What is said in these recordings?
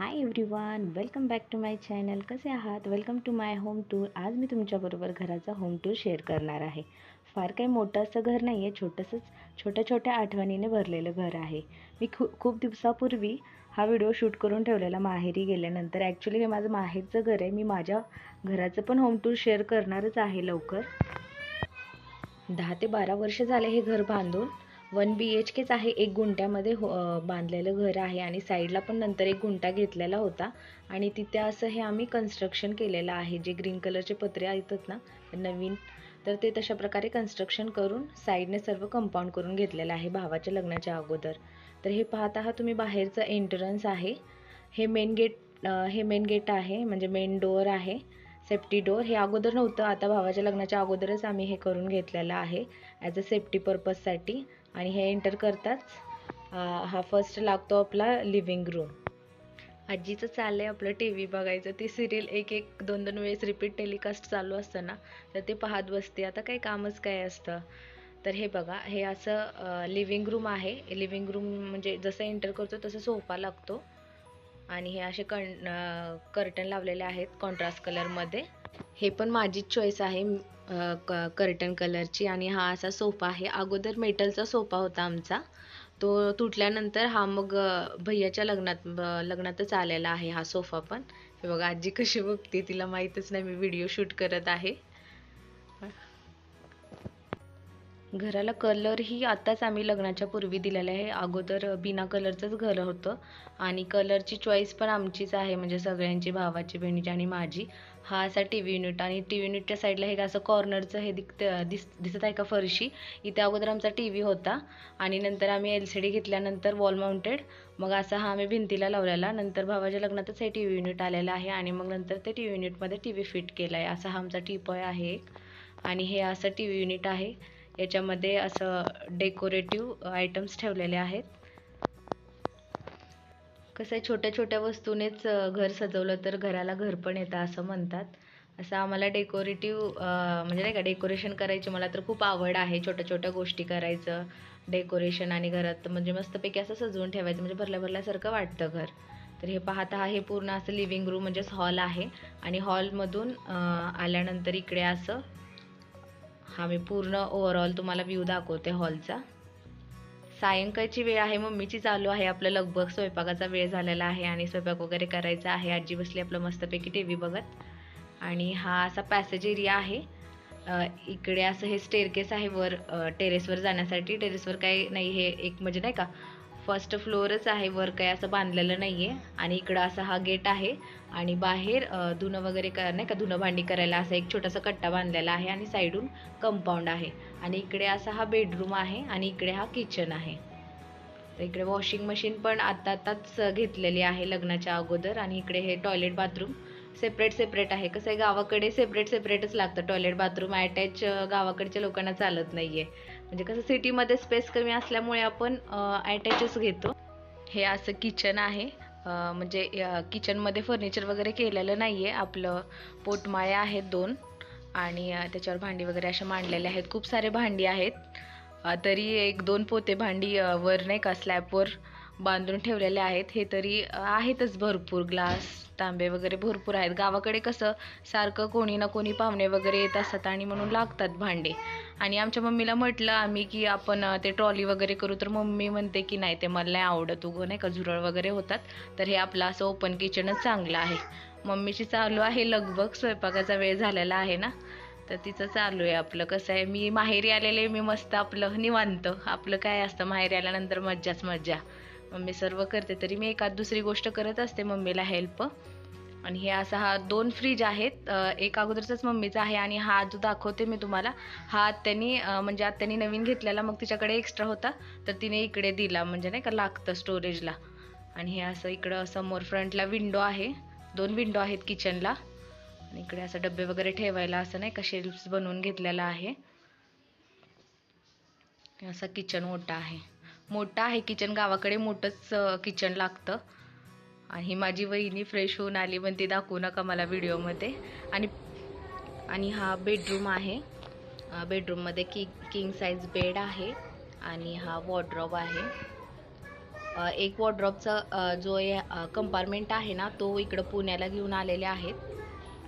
Hi everyone welcome back to my channel कसे आहात? Welcome to my home tour आज मी तुमच्याबरोबर घराचा होम टूर शेअर करणार आहे. फार काही मोठं असं घर नाही आहे छोटंसंच छोट्या छोट्या आठवणीने भरलेलं घर आहे. मी खू खूप दिवसापूर्वी हा व्हिडिओ शूट करून ठेवलेला माहेरी गेल्यानंतर. ॲक्च्युली हे माझं माहेरचं घर आहे. मी माझ्या घराचं पण होम टूर शेअर करणारच आहे लवकर. दहा ते बारा वर्ष झाले हे घर बांधून. वन बी एच केच आहे. एक गुंट्यामध्ये हो बांधलेलं घर आहे आणि साईडला पण नंतर एक गुंटा घेतलेला होता. आणि तिथे असं हे आम्ही कन्स्ट्रक्शन केलेलं आहे. जे ग्रीन कलरचे पत्रे येतात ना नवीन तर ते तशा प्रकारे कन्स्ट्रक्शन करून साईडने सर्व कंपाऊंड करून घेतलेलं आहे भावाच्या लग्नाच्या अगोदर. तर हे पाहत आहात तुम्ही बाहेरचं एंट्रन्स आहे. हे मेन गेट हे मेन गेट आहे म्हणजे मेन डोअर आहे सेफ्टी डोअर हे अगोदर नव्हतं आता भावाच्या लग्नाच्या अगोदरच आम्ही हे करून घेतलेलं आहे ॲज अ सेफ्टी पर्पजसाठी आणि हे एंटर करताच हा फर्स्ट लागतो आपला लिव्हिंग रूम आजीचं चाललं आहे आपलं टी व्ही बघायचं. ती सिरियल एक एक दोन दोन वेळेस रिपीट टेलिकास्ट चालू असतं ना तर ते पाहत बसते. आता काही कामच काय असतं? तर हे बघा हे असं लिव्हिंग रूम आहे. लिव्हिंग रूम म्हणजे जसं एंटर करतो तसं सोफा लागतो. आणि हे असे कण कर्टन लावलेले आहेत कॉन्ट्रास्ट कलरमध्ये हे पण माझीच चॉईस आहे कर्टन कलरची आणि हा असा सोफा आहे. अगोदर मेटलचा सोफा होता आमचा. तो तुटल्यानंतर हा मग भैयाच्या लग्नात लग्नातच आलेला आहे हा सोफा पण. हे बघा आजी कशी बघते तिला माहीतच नाही. मी व्हिडिओ शूट करत आहे. घराला कलरही आत्ताच आम्ही लग्नाच्या पूर्वी दिलेला आहे. अगोदर बिना कलरचंच घर होतं. आणि कलरची चॉईस पण आमचीच आहे म्हणजे सगळ्यांची भावाची बहिणीची आणि माझी. हा असा टी व्ही युनिट आणि टी व्ही युनिटच्या साईडला हे असं कॉर्नरचं हे दिसत दिस दिसत आहे का फरशी? इथे अगोदर आमचा टी व्ही होता. आणि नंतर आम्ही एल सी डी घेतल्यानंतर वॉल माउंटेड मग असा हा आम्ही भिंतीला लावलेला. नंतर भावाच्या लग्नातच हे टी व्ही युनिट आलेलं आहे आणि मग नंतर ते टी व्ही युनिटमध्ये टी व्ही फिट केला आहे असा हा आमचा टीपॉय आहे एक. आणि हे असं टी व्ही युनिट आहे. याच्यामध्ये असं डेकोरेटिव्ह आयटम्स ठेवलेले आहेत. कसं आहे छोट्या छोट्या वस्तूनेच घर सजवलं तर घराला घर पण येतं असं म्हणतात. असं आम्हाला डेकोरेटिव्ह म्हणजे नाही का डेकोरेशन करायची मला तर खूप आवड आहे. छोट्या छोट्या गोष्टी करायचं डेकोरेशन आणि घरात म्हणजे मस्तपैकी असं सजवून ठेवायचं म्हणजे भरल्या भरल्यासारखं वाटतं घर. तर हे पाहता हे पूर्ण असं लिव्हिंग रूम म्हणजेच हॉल आहे. आणि हॉलमधून आल्यानंतर इकडे असं हा मी पूर्ण ओव्हरऑल तुम्हाला व्ह्यू दाखवते हॉलचा सायंकाळची वेळ आहे मम्मीची चालू आहे आपलं लगभग स्वयंपाकाचा वेळ झालेला आहे आणि स्वयंपाक वगैरे करायचा आहे. आजी बसली आपलं मस्तपैकी टी व्ही बघत. आणि हा असा पॅसेज एरिया आहे. इकडे असं हे स्टेअरकेस आहे वर टेरेसवर जाण्यासाठी. टेरेसवर काही नाही हे एक म्हणजे नाही का फर्स्ट फ्लोअरच आहे वर काही असं बांधलेलं नाही आहे आणि इकडं असा हा गेट आहे आणि बाहेर धुणं वगैरे कर नाही का धुणं भांडी करायला असा एक छोटासा कट्टा बांधलेला आहे आणि साईडून कंपाऊंड आहे. आणि इकडे असा हा बेडरूम आहे आणि इकडे हा किचन आहे. तर इकडे वॉशिंग मशीन पण आत्ता आत्ताच घेतलेली आहे लग्नाच्या अगोदर आणि इकडे हे टॉयलेट बाथरूम सेपरेट सेपरेट आहे. कसं आहे गावाकडे सेपरेट सेपरेटच लागतं. टॉयलेट बाथरूम अटॅच गावाकडच्या लोकांना चालत नाही आहे म्हणजे कसं सिटीमध्ये स्पेस कमी असल्यामुळे आपण अटॅचच घेतो. हे असं किचन आहे. म्हणजे किचनमध्ये फर्निचर वगैरे केलेलं नाही आहे आपलं पोटमाळे आहेत दोन आणि त्याच्यावर भांडी वगैरे अशा मांडलेल्या आहेत. खूप सारे भांडी आहेत. तरी एक दोन पोते भांडी वर नाही का स्लॅबवर बांधून ठेवलेले आहेत. हे तरी आहेतच भरपूर ग्लास तांबे वगैरे भरपूर आहेत. गावाकडे कसं सारखं कोणी ना कोणी पाहुणे वगैरे येत असतात आणि म्हणून लागतात भांडे. आणि आमच्या मम्मीला म्हटलं आम्ही की आपण ते ट्रॉली वगैरे करू तर मम्मी म्हणते की नाही ते मला नाही आवडत उगं नाही का झुरळ वगैरे होतात. तर हे आपलं असं ओपन किचनच चांगलं आहे. मम्मीची चालू आहे लगबग स्वयंपाकाचा वेळ झालेला आहे ना. तर तिचं चालू आहे आपलं. कसं आहे मी माहेरी आलेले मी मस्त आपलं निवांत. आपलं काय असतं माहेरी आल्यानंतर मज्जाच मज्जा. मम्मी सर्व करते तरी मी एखाद दुसरी गोष्ट करत असते मम्मीला हेल्प आणि हे असा हा दोन फ्रीज आहेत. एक अगोदरचाच मम्मीचा आहे आणि हा जो दाखवते मी तुम्हाला हा त्यांनी म्हणजे आत्यानी नवीन घेतलेला मग तिच्याकडे एक्स्ट्रा होता तर तिने इकडे दिला म्हणजे नाही का लागतं स्टोरेजला आणि हे असं इकडं समोर फ्रंटला विंडो आहे. दोन विंडो आहेत किचनला आणि इकडे असं डबे वगैरे ठेवायला असं नाही का शेल्फ्स बनवून घेतलेला आहे. असा किचन मोठा आहे. मोठं आहे किचन गावाकडे मोठंच किचन लागतं. आणि ही माझी वहिनी फ्रेश होऊन आली पण ती दाखवू नका मला व्हिडिओमध्ये आणि आणि हा बेडरूम आहे. बेडरूममध्ये कि किंग साईज बेड आहे आणि हा वॉर्ड्रॉप आहे. एक वॉर्ड्रॉपचा जो कंपार्टमेंट आहे ना तो इकडं पुण्याला घेऊन आलेले आहेत.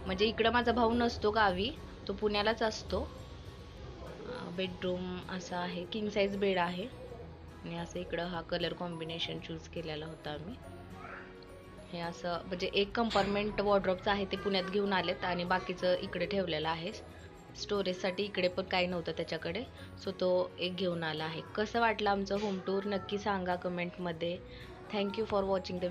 म्हणजे इकडं माझा भाऊ नसतो गावी तो पुण्यालाच असतो. बेडरूम असा आहे किंग साईज बेड आहे. आणि असं इकडं हा कलर कॉम्बिनेशन चूज केलेला होता आम्ही. हे असं म्हणजे एक कंपार्टमेंट वॉर्ड्रॉपचं आहे ते पुण्यात घेऊन आलेत आणि बाकीचं इकडे ठेवलेलं आहे. स्टोरेजसाठी इकडे पण काही नव्हतं त्याच्याकडे. सो तो एक घेऊन आला आहे. कसं वाटलं आमचं होम टूर नक्की सांगा कमेंटमध्ये थँक्यू फॉर वॉचिंग द